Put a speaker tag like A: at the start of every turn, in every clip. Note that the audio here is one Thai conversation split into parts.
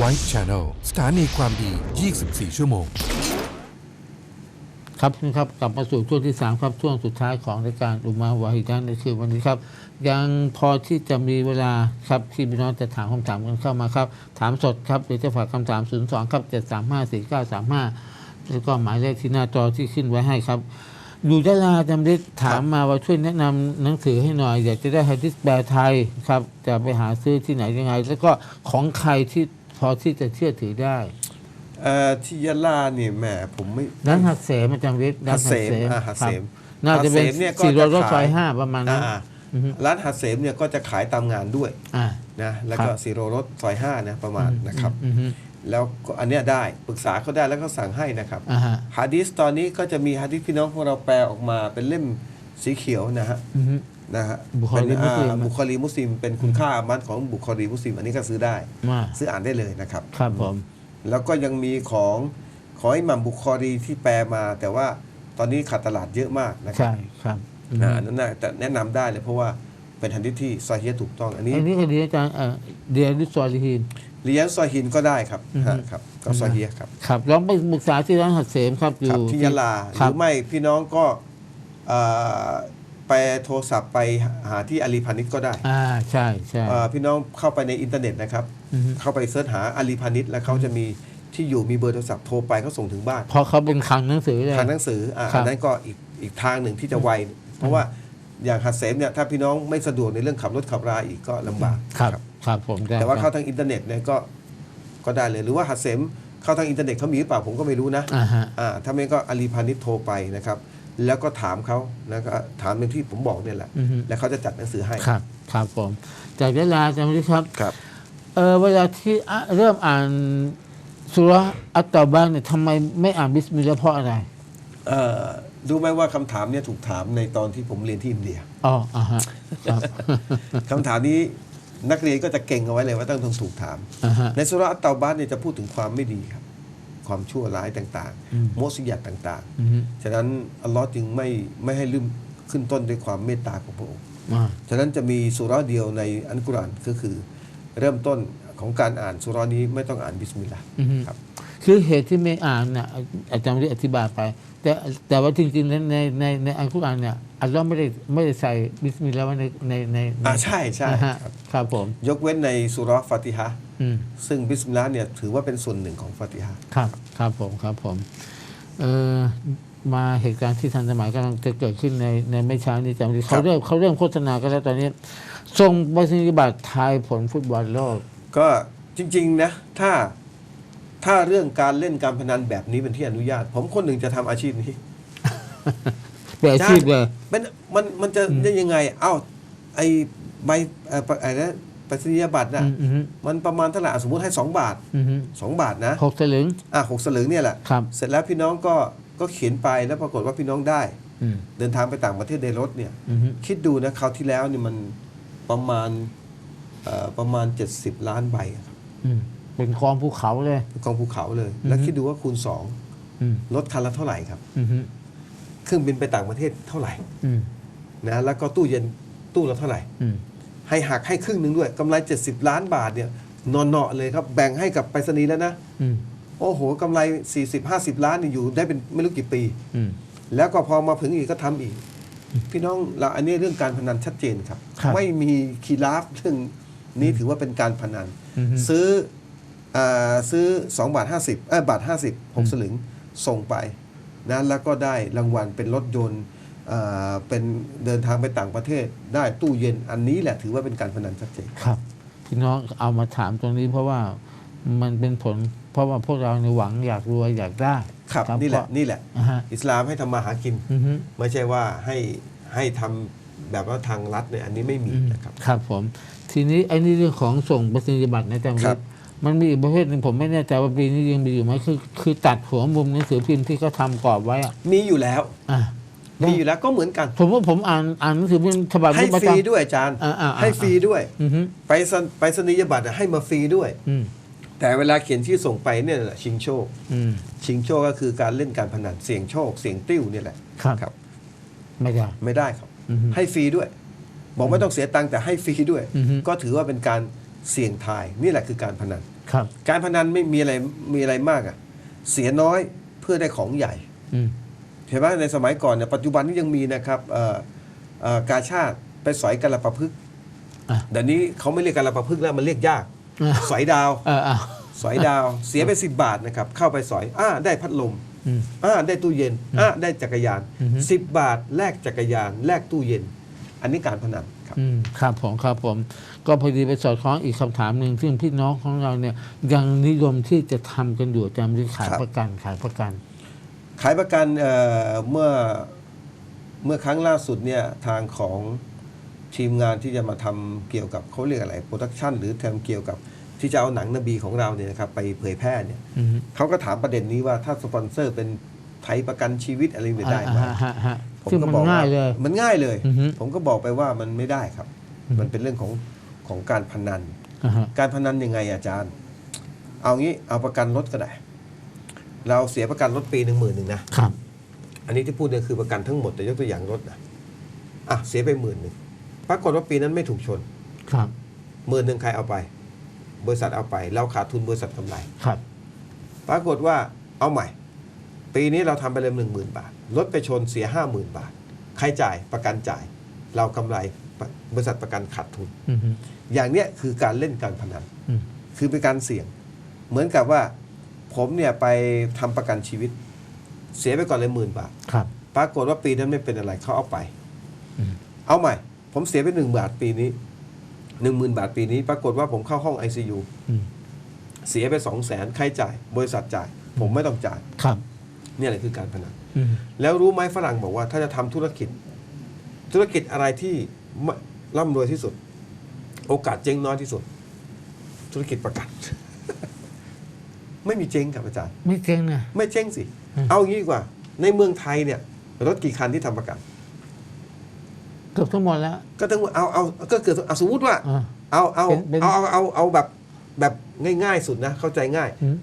A: White Channel สถานีความดี 24 ชั่วโมง
B: ครับนะครับกลับมาสู่ช่วงที่สามครับช่วงสุดท้ายของรายการอุมาวาฮิดันในคืนวันนี้ครับ ยังพอที่จะมีเวลาครับที่พี่น้องจะถามคำถามกันเข้ามาครับ ถามสดครับหรือจะฝากคำถาม 0 2 ครับ 7 3 5 4 9 3 5 แล้วก็หมายเลขที่หน้าจอที่ขึ้นไว้ให้ครับอยู่ยะลาจำได้ถามมาว่าช่วยแนะนำหนังสือให้หน่อย อยากจะได้ฮะดิษแปลไทยครับ จะไปหาซื้อที่ไหนยังไง แล้วก็ของใครที่ พอที่จะเชื่อถือได้
C: เอ่อที่ยะลาเนี่ยแหมผมไม่
B: ร้านหัดเสมอาจารย์วิทย์ร้า
C: หั
B: น
C: ดเสมอ่าหัดเสม
B: ครับน่าจะเป็น
C: หัดเสมเนี่ยก็
B: สี่ร้อยรถ
C: จะ
B: ไฟ
C: ขาย
B: ห้าประมาณนั้น
C: อ่า
B: อือฮึ
C: ร้านหัดเสมเนี่ยก็จะขายตามงานด้วย
B: อ่า
C: นะแล้วก็
B: ครับ
C: ซีโรรถซอยห้านะประมาณนะครับ
B: อืมอืม
C: แล้วก็อันเนี้ยได้ปรึกษาเขาได้แล้วก็สั่งให้นะครับ
B: อ่าฮะ
C: ฮะดิษตอนนี้ก็จะมีฮะดิษพี่น้องของเราแปลออกมาเป็นเล่มสีเขียวนะฮะ
B: อืม
C: นะฮะ
B: บุคอรี
C: เป็น
B: มุสลิม
C: อ่าบุคอรีมุสลิมเป็นคุณค่าอามันของบุคอรีมุสลิมอันนี้ก็ซื้อได้
B: มา
C: ซื้ออ่านได้เลยนะครับ
B: ครับผม
C: แล้วก็ยังมีของของอิหมัมบุคอรีที่แปลมา แต่ว่าตอนนี้ขาดตลาดเยอะมากนะครั
B: ใช่ครับอืม
C: นะอันนั้นน่ะแต่แนะนำได้เลยเพราะว่าเป็นฮันดิษที่ซอฮีฮ์ถูกต้อง อันนี้
B: อันนี้คดีอาจารย์เอ่อเดียริสซอลีฮีน
C: เลียนซอฮินก็ได้ครับ
B: อือฮึ
C: ฮะครับก็ซอฮีฮ์ครับ
B: ครับลองไปปรึกษาที่ร้านหัดเสมครับอ
C: ครั
B: ยู่
C: บที่ยะลาห
B: ครั
C: รื
B: บ
C: อไม่พี่น้องก็เอ่อ ไปโทรศัพท์ไปหาที่อาลีพานิชก็ได้
B: อ่าใช่ใช่
C: เอ่อพี่น้องเข้าไปในอินเทอร์เน็ตนะครับ
B: อือฮึ
C: เข้าไปเสิร์ชหาอาลีพานิชแล้วเขาจะมีที่อยู่มีเบอร์โทรศัพท์โทรไปเขาส่งถึงบ้าน
B: เพราะเขาเป็นคลังหนังสือเลย
C: ทางหนังสืออะ
B: ครับ
C: อันนั้นก็อีกอีกทางหนึ่งที่จะไว เพราะว่าอย่างหัดเสมเนี่ยถ้าพี่น้องไม่สะดวกในเรื่องขับรถขับราอีกก็ลำบาก
B: ครับครับผมได้
C: แต่ว่า
B: ค
C: เข้า
B: รับ
C: ทางอินเทอร์เน็ตเนี่ยก็ก็ได้เลยหรือว่าหัดเสมเข้าทางอินเทอร์เน็ตเขามีหรือเปล่าผมก็ไม่รู้นะ
B: อ่าฮะ
C: อ่าถ้าไม่ก็อาลีพานิชโทรไปนะครับ แล้วก็ถามเขาแล้วก็ถามเป็นที่ผมบอกเนี่ยแหละ
B: อือฮึ
C: แล้วเขาจะจัดหนังสือให้
B: ครับ ครับผมจากยะลาอาจารย์วิทย์ครับ
C: ครับ
B: เออเวลาที่อะเริ่มอ่านสุราะห์อัตตาบ้างเนี่ยทำไมไม่อ่านบิสมิลลาห์เพราะอะไร
C: เอ่อรู้ไหมว่าคำถามเนี่ยถูกถามในตอนที่ผมเรียนที่อินเดีย
B: อ๋ออ่าฮะครับ
C: คำถามนี้นักเรียนก็จะเก่งเอาไว้เลยว่าต้องถูกถาม
B: อ่าฮะ
C: ในสุราะห์อัตเตาบานเนี่ยจะพูดถึงความไม่ดีครับ ความชั่วร้ายต่าง
B: อืม
C: ๆโมสิยัตต่าง
B: อือฮึ
C: ๆฉะนั้นอัลลอฮ์จึงไม่ไม่ให้ลืมขึ้นต้นด้วยความเมตตาของพระองค์
B: อ่า
C: ฉะนั้นจะมีสุราะห์เดียวในอันกุรอานก็คือ เริ่มต้นของการอ่านสุราะห์นี้ไม่ต้องอ่านบิสมิลลาห์
B: อือฮึ
C: ครับ
B: คือเหตุที่ไม่อ่านเนี่ยอาจารย์ได้อธิบายไป แต่แต่ว่าจริงๆแล้วในในในอัลกุรอานเนี่ยอัลลอฮ์ไม่ได้ไม่ได้ใส่บิสมิลลาห์ไว้ในในในใน
C: อ่าใช่ใช่
B: นะฮะ
C: ครับ
B: ครับผม
C: ยกเว้นในสุราะห์ฟาติฮะห์
B: อืม
C: ซึ่งบิสมิลลาห์เนี่ยถือว่าเป็นส่วนหนึ่งของฟาติฮะห์
B: ครับ ครับผมครับผมเออมาเหตุการณ์ที่ทันสมัยกำลังจะเกิดขึ้นในในไม่ช้านี้จำได้เขาเริ่มเขาเริ่มโฆษณากันแล้วตอนนี้ส่งไปสนิบัตรทายผลฟุตบอลโลก
C: ก็จริง ๆ นะ ถ้าถ้าเรื่องการเล่นการพนันแบบนี้เป็นที่อนุญาต ผมคนหนึ่งจะทำอาชีพนี้
B: เป็นอาชีพเลย
C: มันมันมันจะได้ยังไง เอ้าไอใบเอ่อไอ้นะ ไปรษณียบัตรน่ะ
B: อืมอืม
C: มันประมาณเท่าไหร่อะสมมติให้ 2 บาท
B: อืม
C: 2บาทนะ
B: หกสลึง
C: อะหกสลึงเนี่ยแหละ
B: ครับ
C: เสร็จแล้วพี่น้องก็ก็เขียนไปแล้วปรากฏว่าพี่น้องได้
B: อืม
C: เดินทางไปต่างประเทศในรถเนี่ย
B: อืม
C: คิดดูนะคราวที่แล้วเนี่ยมันประมาณเอ่อประมาณ 70 ล้านใบอะครับ
B: อืมเป็นกองภูเขาเลย
C: กองภูเขาเลย
B: อือฮึ
C: แล้วคิดดูว่าคูณ
B: อืม
C: 2รถคันละเท่าไหร่ครับ
B: อืม
C: เครื่องบินไปต่างประเทศเท่าไหร่
B: อืม
C: นะแล้วก็ตู้เย็นตู้ละเท่าไหร่
B: อืม
C: ให้หักให้ครึ่งหนึ่งด้วยกำไร 70 ล้านบาทเนี่ยนอนเนาะเลยครับ แบ่งให้กับไปรษณีย์แล้วนะ
B: อืม
C: โอ้โหกำไร 40-50 ล้านนี่อยู่ได้เป็นไม่รู้กี่ปี
B: อืม
C: แล้วก็พอมาผึงอีกก็ทำอีก พี่น้องเราอันนี้เรื่องการพนันชัดเจนครับ
B: ครับ
C: ไม่มีคีราฟเรื่องนี้ถือว่าเป็นการพนัน
B: อืม
C: ซื้ออาซื้อ2บาท50เออบาท50 6สลึงส่งไปนะแล้วก็ได้รางวัลเป็นรถยนต์อ่า เป็นเดินทางไปต่างประเทศได้ตู้เย็นอันนี้แหละถือว่าเป็นการพนันชัดเจน
B: ครับพี่น้องเอามาถามตรงนี้เพราะว่ามันเป็นผล เพราะว่าพวกเราในยหวังอยากรวยอยากได้
C: ครับนี่แหละ
B: เพรา
C: นี่แหละ
B: อ่าฮะ
C: อิสลามให้ทำมาหากิน
B: อือฮึ
C: ไม่ใช่ว่าให้ให้ทำแบบว่าทางรัฐเนี่ยอันนี้ไม่มี
B: อืม
C: นะครับ
B: ครับผม ทีนี้ไอ้นี่เรื่องของส่งประสิทธิบัตรนะอาจารย์
C: ครับ
B: วิทย์มันมีอีกประเภทหนึ่งผมไม่แน่ใจว่าปีนี้ยังมีอยู่ไหมคือคือตัดหัวมุมหนังสือพิมพ์ที่เขาทำกรอบไว้อะ
C: มีอยู่แล้ว
B: อะ
C: มีอยู่แล้วก็เหมือนกัน
B: ผมว่าผมอ่านอ่านหนังสือพิมพ์ฉบับ
C: ให้
B: นี้ประ
C: ฟรี
B: จำ
C: ด้วยอาจารย์
B: อ่าอ่าอ่า
C: ให้ฟรีด้วย
B: อือฮึ
C: ไปสนไปสนียบัตรอะให้มาฟรีด้วย
B: อืม
C: แต่เวลาเขียนชื่อส่งไปเนี่ยแหละชิงโชค
B: อืม
C: ชิงโชคก็คือการเล่นการพนันเสี่ยงโชค เสี่ยงติ้วเนี่ยแหละ
B: ครับ
C: ครับ
B: ไม่ได้
C: ไม่ได้ครับ
B: อือฮึ
C: ให้ฟรีด้วย บอกไม่ต้องเสียตังค์แต่ให้ฟรีด้วย
B: อือฮึ
C: ก็ถือว่าเป็นการเสี่ยงทายนี่แหละคือการพนัน
B: ครับ
C: การพนันไม่มีอะไรมีอะไรมากอะเสียน้อยเพื่อได้ของใหญ่
B: อืม
C: เห็นไหมในสมัยก่อนเนี่ยปัจจุบันนี้ยังมีนะครับเอ่อเอ่อกาชาติไปสอยกระประพฤกษ์
B: อะ
C: เดี๋ยวนี้เขาไม่เรียกกระประพฤกษ์แล้วมันเรียกยาก
B: อะ
C: สอยดาว
B: เอออะ
C: สอยดาวเสียไปสิบบาทนะครับเข้าไปสอยอ่าได้พัดลม
B: อืม
C: อ่าได้ตู้เย็นอ่าได้จักรยาน
B: อือฮึ
C: สิบบาทแลกจักรยานแลกตู้เย็น อันนี้การพนันครับ
B: อืมครับผมครับผม ก็พอดีไปสอดคล้องอีกคำถามหนึ่งซึ่งพี่น้องของเราเนี่ยยังนิยมที่จะทำกันอยู่จำที่ขาย
C: ครับ
B: ประกันขายประกัน
C: ขายประกันเอ่อเมื่อเมื่อครั้งล่าสุดเนี่ยทางของทีมงานที่จะมาทำเกี่ยวกับเขาเรียกอะไรโปรดักชันหรือทำเกี่ยวกับที่จะเอาหนังนบีของเราเนี่ยนะครับไปเผยแพร่เนี่ย
B: อืม
C: เขาก็ถามประเด็นนี้ว่าถ้าสปอนเซอร์เป็นไทยประกันชีวิตอะไรเนี่ยได้ไหม
B: อ่าฮะฮะ
C: ผม
B: ซึ่ง
C: ก็
B: มัน
C: บอกว่า
B: ง่ายเลย
C: มันง่ายเลย
B: อือฮึ
C: ผมก็บอกไปว่ามันไม่ได้ครับ
B: อือฮึ
C: มันเป็นเรื่องของของการพนัน
B: อ่าฮะ
C: การพนันยังไงอาจารย์ เอางี้เอาประกันรถก็ได้ เราเสียประกันรถปีหนึ่งหมื่นหนึ่งนะ
B: ครับ
C: อันนี้ที่พูดเนี่ยคือประกันทั้งหมดแต่ยกตัวอย่างรถนะอะเสียไปหมื่นหนึ่งปรากฏว่าปีนั้นไม่ถูกชน
B: ครับ
C: หมื่นหนึ่งใครเอาไป บริษัทเอาไป เราขาดทุนบริษัทกำไร
B: ครับ
C: ปรากฏว่าเอาใหม่ ปีนี้เราทำไปเลยหนึ่งหมื่นบาทรถไปชนเสียห้าหมื่นบาท ใครจ่ายประกันจ่าย เรากำไรบริษัทประกันขาดทุน
B: อืมฮึ
C: อย่างเนี้ยคือการเล่นการพนัน
B: อืม
C: คือเป็นการเสี่ยง เหมือนกับว่า ผมเนี่ยไปทำประกันชีวิต เสียไปก่อนเลยหมื่นบาท
B: ครับ
C: ปรากฏว่าปีนั้นไม่เป็นอะไรเขาเอาไป
B: อืม
C: เอาใหม่ ผมเสียไปหนึ่งบาทปีนี้หนึ่งหมื่นบาทปีนี้ ปรากฏว่าผมเข้าห้อง ICU
B: อืม
C: เสียไปสองแสนใครจ่าย บริษัทจ่าย ผมไม่ต้องจ่าย
B: ครับ
C: เนี่ยแหละคือการพนัน
B: อืม
C: แล้วรู้ไหมฝรั่งบอกว่าถ้าจะทำธุรกิจ ธุรกิจอะไรที่ไม่ร่ำรวยที่สุด โอกาสเจ๊งน้อยที่สุด ธุรกิจประกัน ไม่มีเจ๊งครับอาจารย์
B: ไม่เจ๊งนะ
C: ไม่เจ๊งสิ
B: อืม
C: เอางี้ดีกว่า ในเมืองไทยเนี่ย รถกี่คันที่ทำประกัน
B: เกือบทั้งหมดแล้ว
C: ก็ต้องเอาเอาก็เกิดเอาสมมติว่า
B: อ่า
C: เอาเอา
B: เป็นเป็น
C: เอาเอาเอาเอาแบบแบบง่ายๆสุดนะ เข้าใจง่าย
B: อืม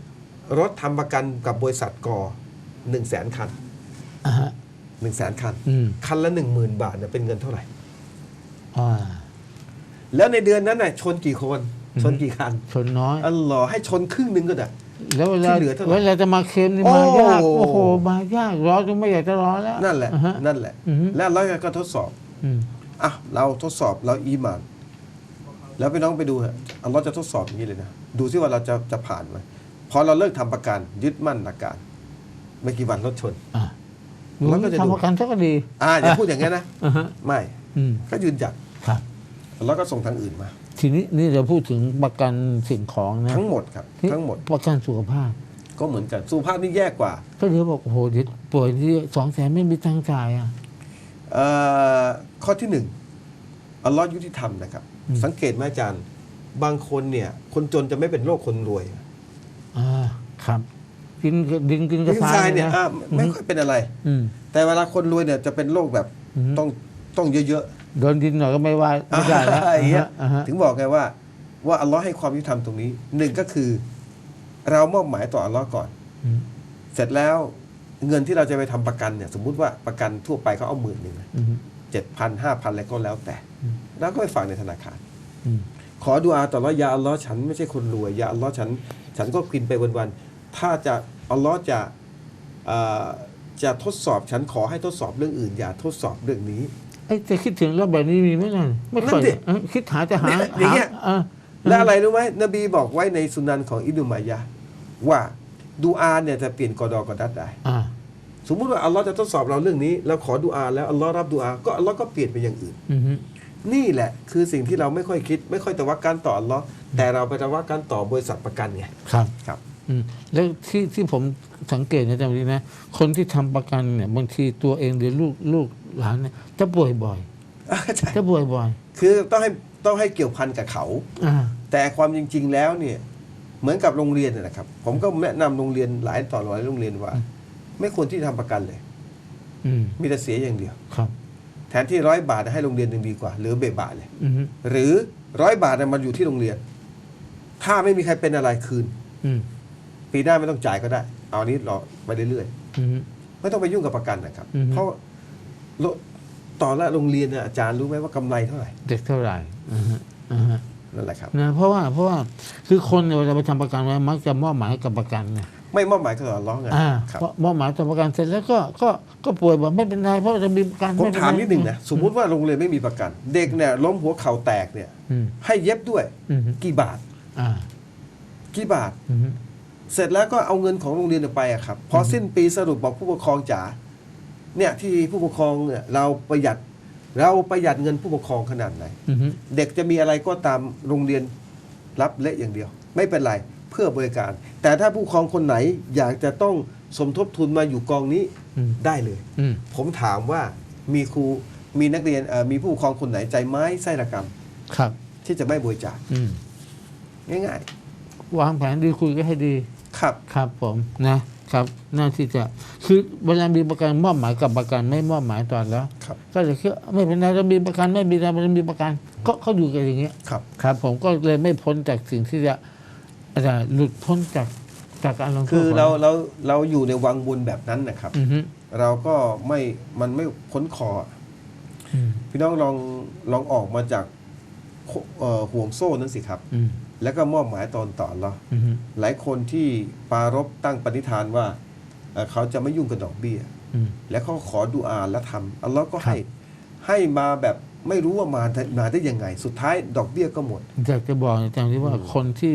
C: รถทำประกันกับบริษัทกอหนึ่งแสนคัน
B: อ่าฮะ
C: หนึ่งแสนคัน
B: อืม
C: คันละหนึ่งหมื่นบาทเนี่ยเป็นเงินเท่าไหร่
B: อ่า
C: แล้วในเดือนนั้นน่ะชนกี่คน
B: อืม
C: ชนกี่คัน
B: ชนน้อย
C: อัลลอฮ์ให้ชนครึ่งหนึ่งก็ได้
B: แล้วเวลา
C: ที่เหลือเท่าไหร่
B: เวลาจะมาเค็มนี่
C: โอ้
B: มายากโอ้โหมายากรอจนไม่อยากจะรอแล้ว
C: นั่นแหละ
B: อ่าฮะ
C: นั่นแหละ
B: อือฮึ
C: แล้วเราก็ทดสอบ
B: อืม
C: อะ เราทดสอบเราอีหมาน แล้วพี่น้องไปดูฮะอัลลอฮ์จะทดสอบอย่างนี้เลยนะ ดูซิว่าเราจะจะผ่านไหมพอเราเลิกทำประกันยึดมั่นหลักการไม่กี่วันรถชน
B: อ่า
C: แล้วก็จะดู
B: ทำประกันสักก็ดี
C: อ่าอย่าพูดอย่างนี้นนะ
B: อ่าฮะ
C: ไม่
B: อืม
C: ก็ยืนหยัด
B: ครับ
C: แล้วก็ส่งทางอื่นมา
B: ทีนี้นี่เราพูดถึงประกันสิ่งของนะ
C: ทั้งหมดครับ
B: นี่
C: ทั้งหมด
B: ประกันสุขภาพ
C: ก็เหมือนกันสุขภาพนี่แย่กว่า
B: ก็เดี๋ยวบอกโอ้โหเดี๋ยวป่วยที่สองแสนไม่มีตังค์จ่ายอะ
C: เอ่อข้อที่หนึ่งอัลลอฮ์ยุติธรรมนะครับ
B: อืม
C: สังเกตไหมอาจารย์ บางคนเนี่ย คนจนจะไม่เป็นโรคคนรวย
B: อ่าครับกินดินกินกระ
C: ยิ่ง
B: ซา
C: ทราย
B: ย
C: เนี่ย
B: นะ
C: อะไม่ค่อยเป็นอะไร
B: อืม
C: แต่เวลาคนรวยเนี่ยจะเป็นโรคแบบ
B: อืม
C: ต้องต้องเยอะ
B: โดนดินหน่อยก็ไม่ว่า
C: ๆ
B: ไม่ได้แล้ว
C: อะไรอย่างเงี้ย
B: อ่าฮะ
C: ถึงบอกไงว่า ว่าอัลลอฮ์ให้ความยุติธรรมตรงนี้หนึ่งก็คือ เรามอบหมายต่ออัลลอฮ์ก่อน
B: อืม
C: เสร็จแล้วเงินที่เราจะไปทำประกันเนี่ย สมมุติว่าประกันทั่วไปเขาเอาหมื่นหนึ่ง
B: อืม
C: เจ็ดพันห้าพันอะไรก็แล้วแต่
B: อืม
C: แล้วก็ไปฝากในธนาคาร
B: อืม
C: ขอดูอาต่อรอยาอัลลอฮ์ฉันไม่ใช่คนรวยยาอัลลอฮ์ฉัน ฉันก็กินไปวันๆถ้าจะอัลลอฮ์จะเอ่อจะทดสอบฉันขอให้ทดสอบเรื่องอื่น อย่าทดสอบเรื่องนี้
B: ไอ้จะคิดถึงแล้วแบบนี้มีไหมล่ะไม่ค่อย
C: นั่นดิ
B: เอ้ยคิดหาจะหา
C: เนี่ยอย่างเงี้ย
B: หาเออ
C: และอะไรรู้ไหมนบีบอกไว้ในสุนันของอิบนุมายะห์ว่าดูอาเนี่ยจะเปลี่ยนกอดอกอดัดได้
B: อ่า
C: สมมุติว่าอัลลอฮ์จะทดสอบเราเรื่องนี้เราขอดูอาแล้วอัลลอฮ์รับดูอาก็อัลลอฮ์ก็เปลี่ยนไปอย่างอื่น
B: อืมฮึ
C: นี่แหละคือสิ่งที่เราไม่ค่อยคิด ไม่ค่อยตะวักการต่ออัลลอฮ์แต่เราไปตะวักการต่อบริษัทประกันไง
B: ครับ
C: ครับ
B: อืมแล้วที่ที่ผมสังเกตนะจำดีนะ คนที่ทำประกันเนี่ย บางทีตัวเองหรือลูกลูก หลานเนี่ยจะป่วยบ่อย
C: ใช่
B: จะป่วยบ่อย
C: คือต้องให้ต้องให้เกี่ยวพันกับเขา
B: อ่า
C: แต่ความจริง ๆ แล้วเนี่ย เหมือนกับโรงเรียนนนนะครับ ผมก็แนะนำโรงเรียนหลายต่อหลายโรงเรียนว่า ไม่ควรที่จะทำประกันเลย
B: อืม
C: มีแต่เสียอย่างเดียว
B: ครับ
C: แทนที่ร้อยบาทให้โรงเรียนหนึ่งดีกว่าเหรือเบบาทเลย
B: อืมฮึ
C: หรือร้อยบาทน่ะมันอยู่ที่โรงเรียน ถ้าไม่มีใครเป็นอะไรคืน
B: อืม
C: ปีหน้าไม่ต้องจ่ายก็ได้ เอาอันนี้รอไปเรื่อย
B: อืมฮึ
C: ๆไม่ต้องไปยุ่งกับประกันนะครับ
B: อือฮึ
C: เพราะ โลตอนละโรงเรียนน่ะอาจารย์รู้ไหมว่ากำไรเท่าไหร่
B: เด็กเท่าไหร่อ่าฮะอ่าฮะ
C: นั่นแหละครับ
B: นะเพราะว่าเพราะว่าคือคนเนี่ยเวลาไปทำประกันไว้มักจะมอบหมายให้กับประกันไง
C: ไม่มอบหมายกับต่อร้องไง
B: อ่า
C: ครับ
B: เพราะมอบหมายต่อประกันเสร็จแล้วก็ก็ก็ป่วยบอกไม่เป็นไรเพราะจะมีประกัน
C: ผม
B: ไเป็ไร
C: ถามนิดหนึ่งนะสมมุติว่าโรงเรียนไม่มีประกัน เด็กเนี่ยล้มหัวเข่าแตกเนี่ย
B: อืม
C: ให้เย็บด้วย
B: อืม
C: กี่บาท
B: อ่า
C: กี่บาท
B: อืม
C: เสร็จแล้วก็เอาเงินของโรงเรียนไปอะครับพอสิ้นปีสรุปบอกผู้ปกครองจ๋า เนี่ยที่ผู้ปกครองเนี่ยเราประหยัดเราประหยัดเงินผู้ปกครองขนาดไหน
B: อืม
C: เด็กจะมีอะไรก็ตามโรงเรียนรับเละอย่างเดียว ไม่เป็นไรเพื่อบริการ แต่ถ้าผู้ปกครองคนไหนอยากจะต้องสมทบทุนมาอยู่กองนี้
B: อืม
C: ได้เลย
B: อืม
C: ผมถามว่ามีครูมีนักเรียนเอ่อมีผู้ปกครองคนไหนใจไม้ไส้ระกรรม
B: ครับ
C: ที่จะไม่บริจาค
B: อืม
C: ง่าย
B: วางแผนดีคุยก็ให้ดี
C: ๆ ครับ
B: ครับผมนะ ครับน่าที่จะคือเวลามีประกันมอบหมายกับประกันไม่มอบหมายตอนแล้ว
C: ครับ
B: ก็จะคิดไม่เป็นไรเรามีประกันไม่มีเราไม่มีประกัน ก็เขาอยู่กันอย่างเงี้ย
C: ครับ
B: ครับ ผมก็เลยไม่พ้นจากสิ่งที่จะอะไรหลุดพ้นจากจากการลงโทษ
C: คือ
B: ขง
C: เราเราเราอยู่ในวังวนแบบนั้นนะครับ
B: อือฮึ
C: เราก็ไม่มันไม่พ้นคอ
B: อืม
C: พี่น้องลองลองออกมาจากโคเอ่อห่วงโซ่นั้นสิครับ
B: อืม
C: แล้วก็มอบหมายตอนต่อเรา
B: อือฮึ
C: หลายคนที่ปรารบตั้งปณิธานว่าเอ่อเขาจะไม่ยุ่งกับดอกเบี้ย
B: อืม
C: แล้วเขาขอดูอาและทำอัลลอฮ์ก็
B: ครับ
C: ให้ให้มาแบบไม่รู้ว่ามาได้มาได้ยังไง สุดท้ายดอกเบี้ยก็หมด
B: อยากจะบอกอาจารย์ที่ว่าคนที่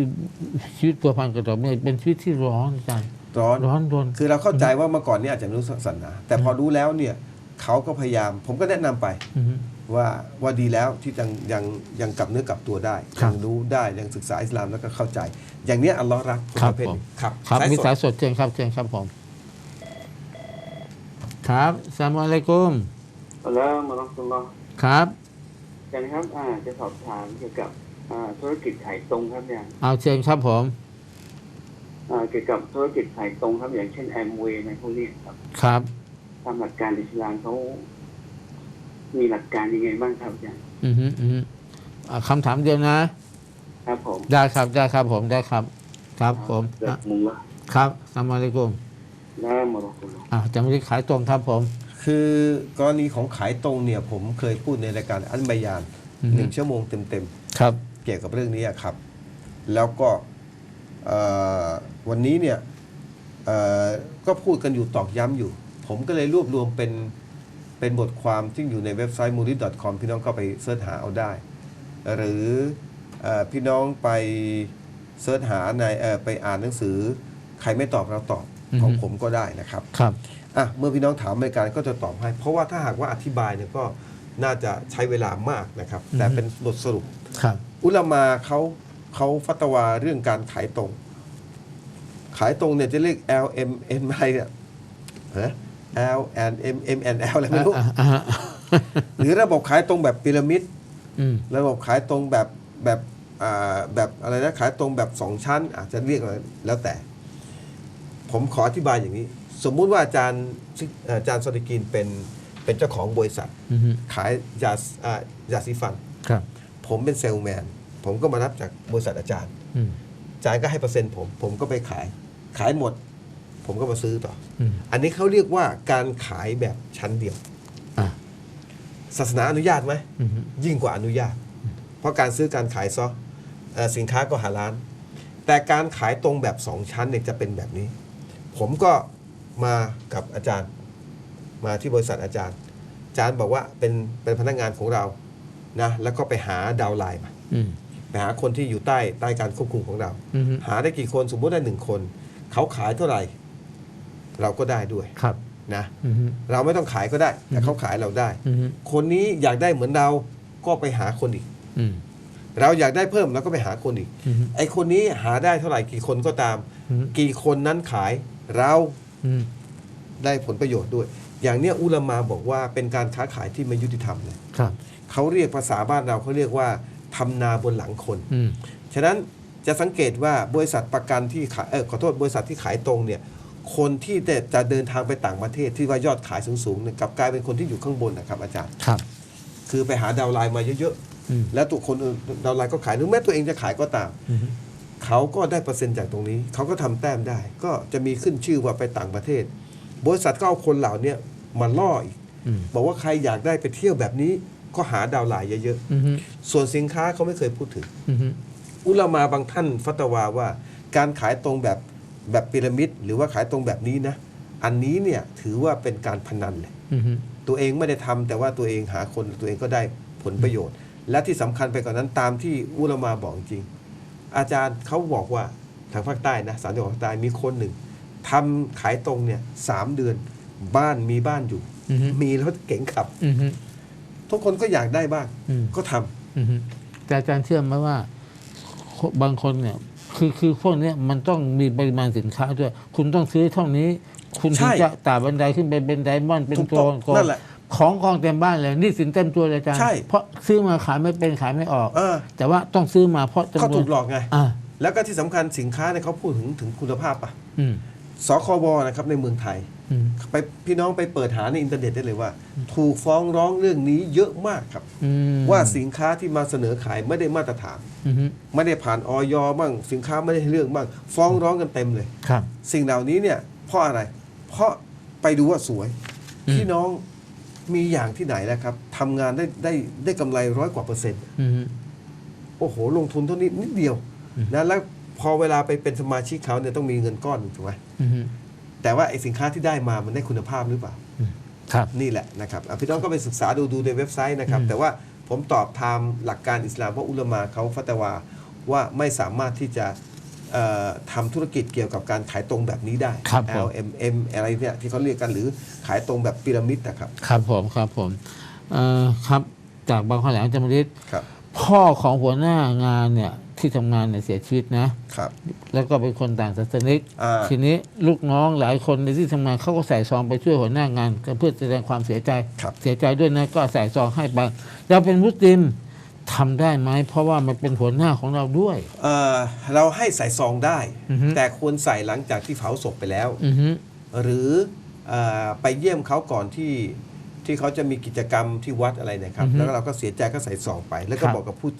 B: ชีวิตพัวพันกับดอกเบี้ยเป็นชีวิตที่ร้อนอาจารย์
C: ร้อน
B: ร้อนรน
C: คือเราเข้าใจว่าเมื่อก่อนเนี้อาจจะไม่รู้ศาสนา แต่พอรู้แล้วเนี่ยเขาก็พยายาม ผมก็แนะนำไป
B: อือฮึ
C: ว่าว่าดีแล้วที่ยังยังยังกลับเนื้อกลับตัวได้
B: ครั
C: ยั
B: บ
C: รู้ได้ยังศึกษาอิสลามแล้วก็เข้าใจ อย่างเนี้ยอัลลอฮ์รักคน
B: ครับ
C: ประเภท
B: ผม
C: นี้ครับ
B: ครับ
C: สาย
B: มี
C: ส
B: สาย
C: ด
B: สดเชิญครับเชิญครับผม ครับสลามอะลัยกุม
D: แล้วมาลองตุลลอฮ์
B: ครับ
D: อาจารย์ครับอ่าจะสอบถามเกี่ยวกับอ่าธุรกิจขายตรงครับอาจารย์
B: เอาเชิญครับผม
D: อ่าเกี่ยวกับธุรกิจขายตรงครับอย่างเช่นแอมเวย์ในพวกนี้ครับ
B: ครับ
D: ตามหลักการอิสลามเขา มีหลักการยังไงบ้างครับอาจารย์
B: อือฮึอือฮึอ่าคำถามเดียวนะ
D: ครับผม
B: ได้ครับได้ครับผมได้ครับ ครับผม
D: เกิ
B: อะ
D: ดมุงละ
B: ครับสลามอะลัยกุม
D: แล้วมาลองตุลลอฮ์
B: อ่าจะไม่ได้ขายตรงครับผม
C: คือกรณีของขายตรงเนี่ยผมเคยพูดในรายการอันบายาน
B: อือฮึ
C: หนึ่งชั่วโมงเต็ม
B: ครับ
C: ๆ เกี่ยวกับเรื่องนี้อะครับ แล้วก็เอ่อวันนี้เนี่ยเอ่อก็พูดกันอยู่ตอกย้ำอยู่ ผมก็เลยรวบรวมเป็น เป็นบทความที่อยู่ในเว็บไซต์ m o o d y c o m พี่น้องก็ไปเสิร์ชหาเอาได้ หรือเออพี่น้องไปเสิร์ชหาในเอ่อไปอ่านหนังสือ ใครไม่ตอบเราตอบของ
B: อือฮึ
C: ผมก็ได้นะครับ
B: ครับ
C: อะเมื่อพี่น้องถามรายการก็จะตอบให้ เพราะว่าถ้าหากว่าอธิบายเนี่ยก็น่าจะใช้เวลามากนะครับ แต่
B: อือฮึ
C: เป็นบทสรุป
B: ครับ
C: อุลามาเขาเขาฟัตวาเรื่องการขายตรง ขายตรงเนี่ยจะเรียก L M N อะไรเนี่ยฮะ L N M M N L อะไรไม่รู้
B: อ่าอ่าอ่า
C: หรือระบบขายตรงแบบพีระมิด
B: อืม
C: ระบบขายตรงแบบแบบอ่าแบบอะไรนะขายตรงแบบสองชั้น อาจจะเรียกอะไรแล้วแต่ ผมขออธิบายอย่างนี้ สมมุติว่าอาจารย์ชื่อเอ่ออาจารย์สติกินเป็นเป็นเจ้าของบริษัท
B: อือฮึ
C: ขายยาสอ่ายาสีฟัน
B: ครับ
C: ผมเป็นเซลแมน ผมก็มารับจากบริษัทอาจารย์
B: อืม
C: อาจารย์ก็ให้เปอร์เซ็นต์ผม ผมก็ไปขาย ขายหมด ผมก็มาซื้อต่อ
B: อืม
C: อันนี้เขาเรียกว่าการขายแบบชั้นเดียว
B: อ่า
C: ศาสนาอนุญาตไหม
B: อืม
C: ยิ่งกว่าอนุญาต เพราะการซื้อการขายซอเอ่อสินค้าก็หาร้าน แต่การขายตรงแบบสองชั้นเนี่ยจะเป็นแบบนี้ ผมก็มากับอาจารย์ มาที่บริษัทอาจารย์ อาจารย์บอกว่าเป็นเป็นพนักงานของเรานะแล้วก็ไปหาดาวน์ไลน์มา
B: อืม
C: ไปหาคนที่อยู่ใต้ใต้การควบคุมของเรา
B: อืม
C: หาได้กี่คนสมมติได้หนึ่งคน เขาขายเท่าไหร่ เราก็ได้ด้วย
B: ครับ
C: นะ
B: อืม
C: เราไม่ต้องขายก็ได้ แต่เขาขายเราได้
B: อืม
C: คนนี้อยากได้เหมือนเราก็ไปหาคนอีก
B: อืม
C: เราอยากได้เพิ่มเราก็ไปหาคนอีก
B: อืม
C: ไอคนนี้หาได้เท่าไหร่กี่คนก็ตาม
B: อืม
C: กี่คนนั้นขายเรา
B: อืม
C: ได้ผลประโยชน์ด้วย อย่างเนี้ยอุลามาบอกว่าเป็นการค้าขายที่ไม่ยุติธรรมเลย
B: ครับ
C: เขาเรียกภาษาบ้านเราเขาเรียกว่าทำนาบนหลังคน
B: อืม
C: ฉะนั้นจะสังเกตว่าบริษัทประกันที่ขายเออขอโทษบริษัทที่ขายตรงเนี่ย คนที่จะจะเดินทางไปต่างประเทศที่ว่ายอดขายสูงๆเนี่ยกลับกลายเป็นคนที่อยู่ข้างบนนะครับ อาจารย์
B: ครับ
C: คือไปหาดาวน์ไลน์มาเยอะ
B: อืม
C: ๆแล้วตัวคนอื่นดาวน์ไลน์ก็ขายหรือแม้ตัวเองจะขายก็ตาม
B: อืม
C: เขาก็ได้เปอร์เซ็นต์จากตรงนี้ เขาก็ทำแต้มได้ ก็จะมีขึ้นชื่อว่าไปต่างประเทศ บริษัทก็เอาคนเหล่าเนี้มาล่ออีก
B: อืม
C: บอกว่าใครอยากได้ไปเที่ยวแบบนี้ก็หาดาวน์ไลน์เยอะ
B: อือฮึ
C: ๆส่วนสินค้าเขาไม่เคยพูดถึง
B: อือฮึ
C: อุลามาบางท่านฟัตวาว่าการขายตรงแบบ แบบพีระมิดหรือว่าขายตรงแบบนี้นะ อันนี้เนี่ยถือว่าเป็นการพนันเลย
B: อือฮึ
C: ตัวเองไม่ได้ทำแต่ว่าตัวเองหาคนตัวเองก็ได้ผลประโยชน์ และที่สำคัญไปกว่านนั้นตามที่อุลามาบอกจริง อาจารย์เขาบอกว่าทางภาคใต้นะสามจังหวัดภาคใต้มีคนหนึ่งทำขายตรงเนี่ยสามเดือน บ้านมีบ้านอยู่
B: อือฮึ
C: มีรถเก๋งขับ
B: อือฮึ
C: ทุกคนก็อยากได้บ้าง
B: อืม
C: ก็ทำ
B: อือฮึแต่อาจารย์เชื่อไหมว่า บางคนเนี่ย คือคือพวกเนี้ยมันต้องมีปริมาณสินค้าด้วย คุณต้องซื้อเท่านี้ คุณถึง
C: ใช่
B: จะตาบันไดขึ้นไปเป็นไดมอนด์เป็น
C: ถูก
B: โก
C: ต้อง
B: ลโกล
C: นั่นแหละ
B: ของกองเต็มบ้านเลยนี่สินเต็มตัวเลยอาจารย์
C: ใช่
B: เพราะซื้อมาขายไม่เป็นขายไม่ออก
C: เออ
B: แต่ว่าต้องซื้อมาเพราะ
C: เขา
B: จำนว
C: ถู
B: น
C: กหลอกไง
B: อ่า
C: แล้วก็ที่สำคัญสินค้าเนี่ยเขาพูดถึงถึงคุณภาพอะ
B: อืม
C: สคบนะครับในเมืองไทย
B: อืม
C: ไปพี่น้องไปเปิดหาในอินเทอร์เน็ตได้เลยว่า ถูกฟ้องร้องเรื่องนี้เยอะมากครับ
B: อืม
C: ว่าสินค้าที่มาเสนอขายไม่ได้มาตรฐาน
B: อือฮึ
C: ไม่ได้ผ่านออยบ้างสินค้าไม่ได้เรื่องบ้างฟ้องร้องกันเต็มเลย
B: ครับ
C: สิ่งเหล่านี้เนี่ยเพราะอะไร เพราะไปดูว่าสวย
B: อืม
C: พี่น้องมีอย่างที่ไหนนะครับทำงานได้ได้ได้กำไรร้อยกว่าเปอร์เซ็นต์
B: อือฮึ
C: โอ้โห ลงทุนเท่านี้นิดเดียว
B: อืม
C: นะแล้วพอเวลาไปเป็นสมาชิกเขาเนี่ยต้องมีเงินก้อนหนึ่งถูกไหม
B: อือฮึ
C: แต่ว่าไอ้สินค้าที่ได้มามันได้คุณภาพหรือเปล่า
B: ครับ
C: นี่แหละนะครับอะพี่น้องก็ไปศึกษาดูดูในเว็บไซต์นะครับ
B: อืม
C: แต่ว่าผมตอบตามหลักการอิสลามเพราะอุลามาเขาฟัตวาว่าไม่สามารถที่จะเอ่อทำธุรกิจเกี่ยวกับการขายตรงแบบนี้ได้
B: ครับผม
C: LMM อะไรเนี่ยที่เขาเรียกกันหรือขายตรงแบบพีระมิดนะครับ
B: ครับผมครับผมเอ่อครับจากบางขแหลงจำริด
C: ครับ
B: พ่อของหัวหน้างานเนี่ย ที่ทำงานเนี่ยเสียชีวิตนะ
C: ครับ
B: แล้วก็เป็นคนต่างศาสนิก
C: อ่า
B: ทีนี้ลูกน้องหลายคนในที่ทำงานเขาก็ใส่ซองไปช่วยหัวหน้างานเพื่อแสดงความเสียใจ
C: ครับ
B: เสียใจด้วยนะก็ใส่ซองให้ไปเราเป็นมุสลิมทำได้ไหมเพราะว่ามันเป็นหัวหน้าของเราด้วย
C: เอ่อเราให้ใส่ซองได้
B: อือฮึ
C: แต่ควรใส่หลังจากที่เผาศพไปแล้ว
B: อือฮึ
C: หรือเออไปเยี่ยมเขาก่อนที่ที่เขาจะมีกิจกรรมที่วัดอะไรนะครับ แล้วก็เราก็เสียใจก็ใส่ซองไป แล้วก็บอกกับผู้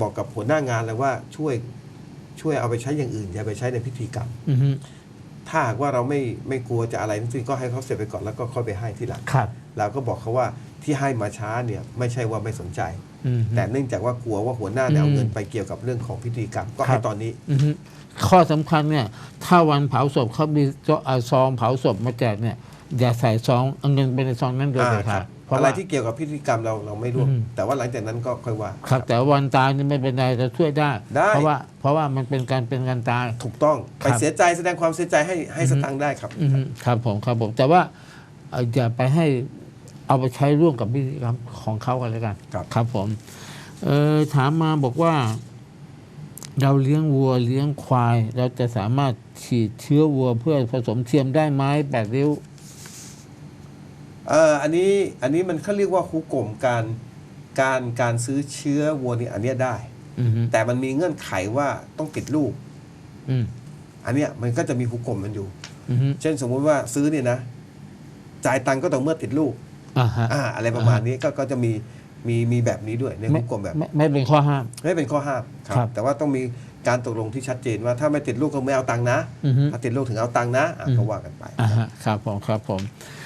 C: บอกกับหัวหน้างานเลยว่าช่วยช่วยเอาไปใช้อย่างอื่น อย่าไปใช้ในพิธีกรรม
B: อือฮึ
C: ถ้าหากว่าเราไม่ไม่กลัวจะอะไรทั้งสิ้นก็ให้เขาเสร็จไปก่อนแล้วก็ค่อยไปให้ทีหลัง
B: ครับ
C: เราก็บอกเขาว่าที่ให้มาช้าเนี่ยไม่ใช่ว่าไม่สนใจ
B: อือฮึ
C: แต่เนื่องจากว่ากลัวว่าหัวหน้าเนี่ยเอา
B: อืม
C: เงินไปเกี่ยวกับเรื่องของพิธีกรรมก็
B: ครั
C: ให้
B: บ
C: ตอนนี้
B: อือฮึข้อสำคัญเนี่ยถ้าวันเผาศพเขามีซองเผาศพมาแจกเนี่ยอย่าใส่ซองเอาเงินไปในซองนั้นโดย
C: อ่า
B: เด็ด
C: ค
B: ขา
C: รั
B: ด
C: บ
B: เพราะ
C: อะไร
B: ว่า
C: ที่เกี่ยวกับพิธีกรรมเราเราไม่ร่วม
B: อืม
C: แต่ว่าหลังจากนั้นก็ค่อยว่า
B: ครับ แต่วันตายนี่ไม่เป็นไรเราช่วยได้
C: ได้
B: เพราะว่าเพราะว่ามันเป็นการเป็นการตาย
C: ถูกต้อง
B: ครั
C: ไป
B: บ
C: เสียใจแสดงความเสียใจให้ให้สตังค์ได้ครับ
B: อือฮึครับผมครับผมแต่ว่าเอ่ออย่าไปให้เอาไปใช้ร่วมกับพิธีกรรมของเขากันแล้วกัน
C: ครับ
B: ครับผม เออถามมาบอกว่า เราเลี้ยงวัวเลี้ยงควาย เราจะสามารถฉีดเชื้อวัวเพื่อผสมเทียมได้ไหมแปดริ้ว
C: เอ่ออันนี้อันนี้มันเขาเรียกว่าคุกกลมการการการซื้อเชื้อวัวนี่อันเนี้ยได้
B: อือฮึ
C: แต่มันมีเงื่อนไขว่าต้องติดลูก
B: อืม
C: อันเนี้ยมันก็จะมีคุกกลมมันอยู่
B: อือฮึ
C: เช่นสมมุติว่าซื้อเนี่ยนะ จ่ายตังค์ก็ต้องเมื่อติดลูก
B: อ่าฮะ
C: อ่า อะไรประมาณนี้ก็ก็จะมีมีมีแบบนี้ด้วยใน
B: ไม่
C: คุกกลมแบบ
B: ไม่ไม่เป็นข้อห้าม
C: ไม่เป็นข้อห้ามค
B: ครั
C: รับ บแต่ว่าต้องมีการตกลงที่ชัดเจนว่าถ้าไม่ติดลูกก็ไม่เอาตังค์นะ
B: อือฮึ
C: ถ้าติดลูกถึงเอาตังค์นะอะ
B: อืม
C: ก็ว่ากันไป
B: อ่าฮะครับผมครับผมเ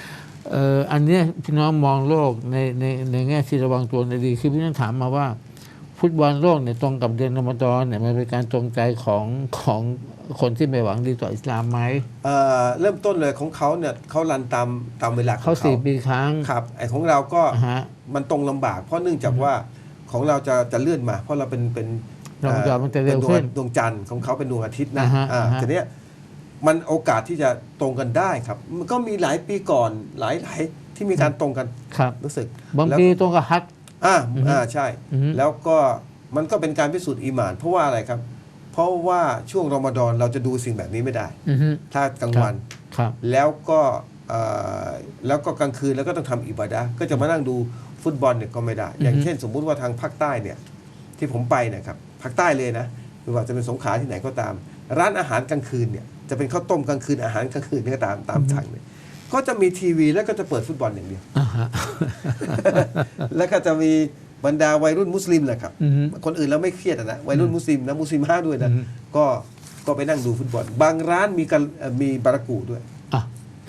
B: อ่ออันเนี้ยพี่น้องมองโลกในในในแง่ที่ระวังตัวในดีคือพี่น้องถามมาว่า ฟุตบอลโลกเนี่ยตรงกับเดือนรอมฎอนเนี่ยมันเป็นการจงใจของของคนที่ไม่หวังดีต่ออิสลามไหม
C: เอ่อเริ่มต้นเลยของเขาเนี่ยเขารันตามตามเวลาของ
B: เขา
C: เขา
B: สี่ปีครั้ง
C: ครับไอของเราก็
B: อ่าฮะ
C: มันตรงลำบาก เพราะเนื่องจากว่าของเราจะจะเลื่อนมา เพราะเราเป็นเป็น
B: รอมฎอนมันจะเร็ว
C: ป็ดง
B: ขึ้น
C: ดวงจันทร์ของเขาเป็นดวงอาทิตย์นะ
B: อ่าฮะ
C: อ่า
B: อ่าฮะ
C: ทีเนี้ย มันโอกาสที่จะตรงกันได้ครับ มันก็มีหลายปีก่อนหลายหลายที่มีการตรงกัน
B: ครับ
C: รู้สึก
B: บาง
C: แล้ว
B: ปีตรงกับฮัท
C: อ่า
B: อือฮึ
C: อ่าใช่
B: อือฮึ
C: แล้วก็มันก็เป็นการพิสูจน์อีหมาน เพราะว่าอะไรครับ เพราะว่าช่วงรอมฎอนเราจะดูสิ่งแบบนี้ไม่ได้
B: อือฮึ
C: ถ้ากลางวัน
B: ครับ
C: แล้วก็เอ่อแล้วก็กลางคืนแล้วก็ต้องทำอิบาดะห์ก็จะมานั่งดูฟุตบอลเนี่ยก็ไม่ได้ อย่าง
B: อือฮึ
C: เช่น สมมุติว่าทางภาคใต้เนี่ย ที่ผมไปเนะครับภาคใต้เลยนะไม่ว่าจะเป็นสงขลาที่ไหนก็ตาม ร้านอาหารกลางคืนเนี่ย จะเป็นข้าวต้มกลางคืนอาหารกลางคืนก็ตามตามสั่งเนี่ยก็จะมีทีวีแล้วก็จะเปิดฟุตบอลอย่างเดียว
B: อ่าฮะ
C: แล้วก็จะมีบรรดาวัยรุ่นมุสลิมแหละครับ
B: อือฮึ
C: คนอื่นแล้วไม่เครียดอะนะวัยรุ่นมุสลิมนะมุสลิมห้าด้วยนะ
B: อือฮึ
C: ก็ก็ไปนั่งดูฟุตบอล บางร้านมีกันเอ่อมีบารากูด้วย
B: อะ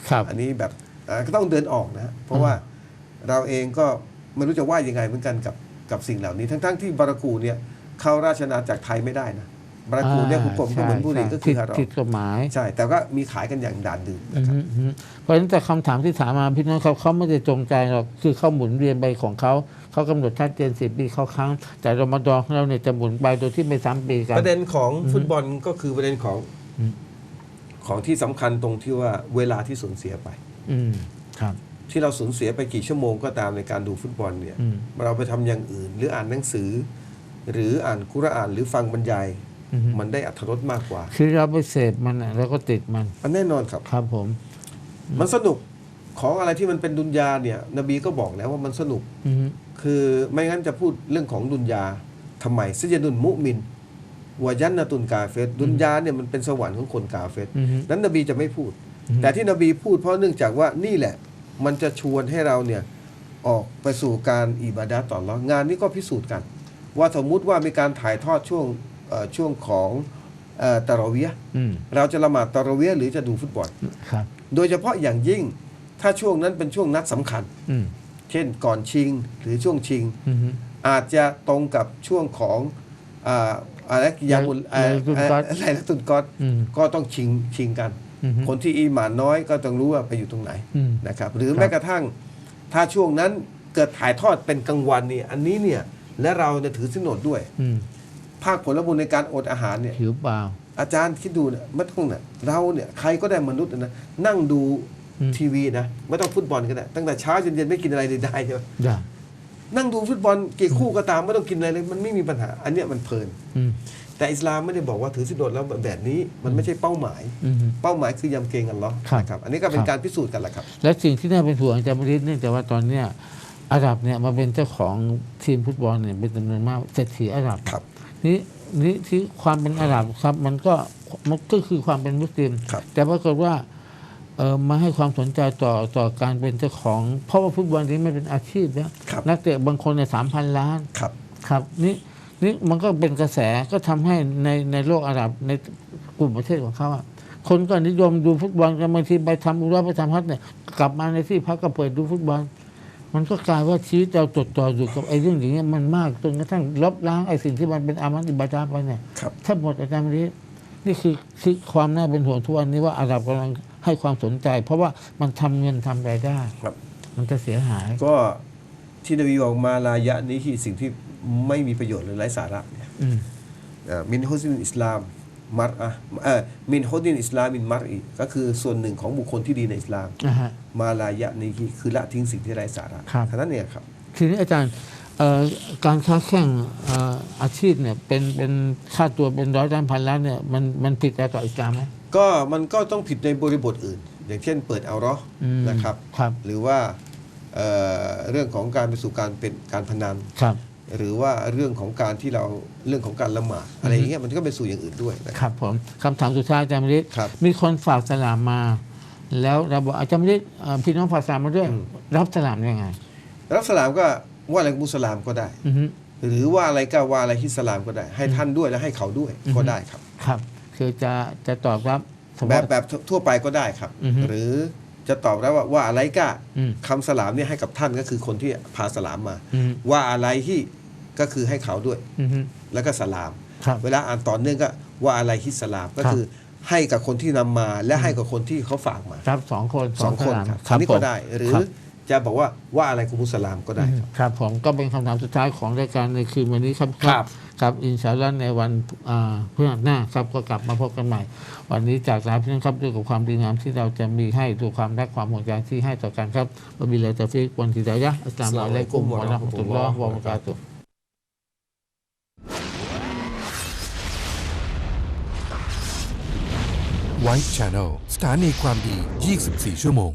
B: ครับ
C: อันนี้แบบอ่าก็ต้องเดินออกนะฮะเพราะว่าเราเองก็ไม่รู้จะว่ายังไงเหมือนกันกับกับสิ่งเหล่านี้ ทั้งๆที่บารากูเนี่ยเข้าราชนาจักรไทยไม่ได้นะ บารากูเนี่ยคุณผมก็เหมือนบุหรี่ก็คือ
B: ผิด
C: ฮารอม
B: ผิดกฎหมาย
C: ใช่ แต่ก็มีขายกันอย่างด่านดื่น
B: อื
C: นะ
B: อ
C: ครับ
B: ฮึอือฮึเพราะฉะนั้นแต่คำถามที่ถามมาพี่น้องครับเขาไม่ได้จงใจหรอกคือเขาหมุนเวียนไปของเขาเขากำหนดชัดเจนสิบปีเขาครั้ง แต่รอมฎอนของเราเนี่ยจะหมุนไปโดยที่ไม่ซ้ำปีกัน
C: ประเด็นของฟุตบอลก็คือประเด็นของ
B: อืม
C: ของที่สำคัญตรงที่ว่าเวลาที่สูญเสียไป
B: อืมครับ
C: ที่เราสูญเสียไปกี่ชั่วโมงก็ตามในการดูฟุตบอลเนี่ย
B: อืม
C: เราไปทำอย่างอื่น หรืออ่านหนังสือ หรืออ่านกุรอานหรือฟังบรรยาย
B: อือฮึ
C: มันได้อัธรสมากกว่า
B: คือเราไปเสพมันน่ะแล้วก็ติดมัน
C: อันแน่นอนครับ
B: ครับผม
C: มันสนุกของอะไรที่มันเป็นดุนยาเนี่ย นบีก็บอกแล้วว่ามันสนุก
B: อือฮึ
C: คือไม่งั้นจะพูดเรื่องของดุนยาทำไมซิยานุนมุมินวายันนาตุนกาเฟสดุนยาเนี่ยมันเป็นสวรรค์ของคนกาเฟส
B: อือฮึ
C: นั้นนบีจะไม่พูด
B: อือฮึ
C: แต่ที่นบีพูดเพราะเนื่องจากว่านี่แหละ มันจะชวนให้เราเนี่ยออกไปสู่การอิบาดะห์ต่อแล้วงานนี้ก็พิสูจน์กัน ว่าสมมุติว่ามีการถ่ายทอดช่วงเอ่อ ช่วงของเอ่อตะเราะเวียะห์
B: อืม
C: เราจะละหมาดตะเราะเวียะห์หรือจะดูฟุตบอล
B: ครับ
C: โดยเฉพาะอย่างยิ่งถ้าช่วงนั้นเป็นช่วงนัดสำคัญ
B: อืม
C: เช่นก่อนชิงหรือช่วงชิง
B: อือฮึ
C: อาจจะตรงกับช่วงของอ่าอะไรยามุลเอ่อ
B: ไลลาตุลกอด
C: เอ่อไลลาตุลกอด
B: อืม
C: ก็ต้องชิงชิงกัน
B: อือฮึ
C: คนที่อีหมานน้อยก็ต้องรู้ว่าไปอยู่ตรงไหน
B: อืม
C: นะครับ หรือ
B: ครับ
C: แม้กระทั่งถ้าช่วงนั้นเกิดถ่ายทอดเป็นกลางวันนี่อันนี้เนี่ยและเราเนี่ยถือสินอดด้วย
B: อืม
C: ภาคผลบุญในการอดอาหารเนี่ย
B: หิวเปล่า
C: อาจารย์คิดดูเนี่ยไม่ต้องเนี่ยเราเนี่ยใครก็ได้มนุษย์นะนั่งดู
B: อืม
C: ทีวีนะไม่ต้องฟุตบอลก็ได้ตั้งแต่เช้าจนเย็นไม่กินอะไรเลยได้ใช่ไหม
B: ได้
C: นั่งดูฟุตบอลกี่คู่ก็ตามไม่ต้องกินอะไรเลย มันไม่มีปัญหา อันเนี้ยมันเพลิน
B: อืม
C: แต่อิสลามไม่ได้บอกว่าถือสินอดแล้วแบบนี้มันไม่ใช่เป้าหมาย
B: อืม
C: เป้าหมายคือยำเกรงกันเหรอ
B: ครับ
C: นะครับ อันนี้ก็เป็
B: คนรับ
C: การพิสูจน์กันแหละครับ
B: และสิ่งที่น่าเป็นห่วงอาจารย์มริดเนื่องจากว่าตอนเนี้ยอาหรับเนี่ยมาเป็นเจ้าของทีมฟุตบอลเนี่ยเป็นจำนวนมากเศรษฐีอาหรับ
C: ครับ
B: นี่นี่ที่ความเป็นอาหรับครับมันก็มันก็คือความเป็นมุสลิม
C: ครับ
B: แต่ปรากฏว่าเออมาให้ความสนใจต่อต่อการเป็นเจ้าของ เพราะว่าฟุตบอลนี้ไม่เป็นอาชีพนะครับ นักเตะบางคนเนี่ยสามพันล้าน
C: ครับ
B: ครับนี่นี่มันก็เป็นกระแสก็ทำให้ในในโลกอาหรับในกลุ่มประเทศของเขาอะคนก็นิยมดูฟุตบอลกันบางทีไปทำอุราไปทำฮัทเนี่ยกลับมาในที่พักก็เปิดดูฟุตบอล มันก็กลายว่าชีวิตเราจดจ่ออยู่กับไอ้เรื่องอย่างเงี้ยมันมากจนกระทั่งลบล้างไอ้สิ่งที่มันเป็นอามัติอิบาดาไปเนี่ย
C: ครับ
B: ถ้าหมดอาจารย์มรินี่คือคือความน่าเป็นห่วงทุกวันนี้ว่าอาหรับกำลังให้ความสนใจ เพราะว่ามันทำเงินทำรายได้
C: ครับ
B: มันจะเสียหาย
C: ก็ที่นบีบอกมาลายะนี้คือสิ่งที่ไม่มีประโยชน์หรือไร้สาระเนี่ย
B: อืม
C: เอ่อมินฮุสนินอิสลาม มัรอะเออมินฮุสนินอิสลามมินมัรอีก็คือส่วนหนึ่งของบุคคลที่ดีในอิสลาม
B: นะฮะ
C: มาลายะนี้คือคือละทิ้งสิ่งที่ไร้สาระ
B: ครับ
C: เท่านั้นเองครับ
B: ทีนี้อาจารย์เอ่อการค้าแข่งเอ่ออาชีพเนี่ยเป็นเป็นค่าตัวเป็นร้อยล้านพันล้านเนี่ยมันมันผิดอะไรต่ออิสลามไหม
C: ก็มันก็ต้องผิดในบริบทอื่น อย่างเช่นเปิดเอาเราะห์
B: อืม
C: นะครับ
B: ครับ
C: หรือว่าเอ่อเรื่องของการไปสู่การเป็นการพนัน
B: ครับ
C: หรือว่าเรื่องของการที่เราเรื่องของการละหมาดอะไรอย่างเงี้ยมันก็ไปสู่อย่างอื่นด้วยนะ
B: ค
C: ครับ
B: รับผมคำถามสุดท้ายอาจารย์มริ
C: ครับ
B: มีคนฝากสลามมา แล้วเราบอกอาจารย์มริเอ่อพี่น้องฝากสลามมาด้วย
C: อืม
B: รับสลามยังไง
C: รับสลามก็ว่าอะไรมุสลามก็ได้
B: อือฮึ
C: หรือว่าอะไรก็ว่าอะไรฮิสลามก็ได้ ให้ท่านด้วยและให้เขาด้วย
B: อือฮึ
C: ก็ได้ครับ
B: ครับ คือจะจะตอบรับสมม
C: แบบ
B: ติ
C: แบบทั่วไปก็ได้ครับ
B: อือฮึ
C: หรือจะตอบแล้วว่าว่าอะไรก็
B: อืม
C: คำสลามเนี่ยให้กับท่านก็คือคนที่พาสลามมา
B: อืม
C: ว่าอะไรที่ ก็คือให้เขาด้วย
B: อือฮึ
C: แล้วก็สลาม
B: ครับ
C: เวลาอ่านต่อเนื่องก็ว่าอะไรฮิสลามก็
B: ครับ
C: คือให้กับคนที่นำมาและให้กับคนที่เขาฝากมา
B: รับสองคน
C: สองคน
B: สลาม
C: ครับ
B: ครับ
C: อันนี้
B: ผ
C: ก็
B: ม
C: ได้ หรือ
B: ครับ
C: จะบอกว่าว่าอะไรกุมุสลามก็ได้ครับ
B: ครับผมก็เป็นคำถามสุดท้ายของรายการในคืนวันนี้ครับ
C: ครับ
B: ครับอินชาอัลลอฮ์ในวันอ่าพฤหัสหน้าครับก็กลับมาพบกันใหม่ วันนี้จากลาพี่น้องครับด้วยกับความดีงามที่เราจะมีให้ด้วยความรักความห่วงใยที่ให้ต่อกันครับวะบิลลาฮิตอฟิกวันที่ใดยะห์อัสสลามุอะลัยกุมวะเราะห์มะตุลลอฮ์วะบะเราะกาตุฮ์
A: White Channel สถานีความดี 24 ชั่วโมง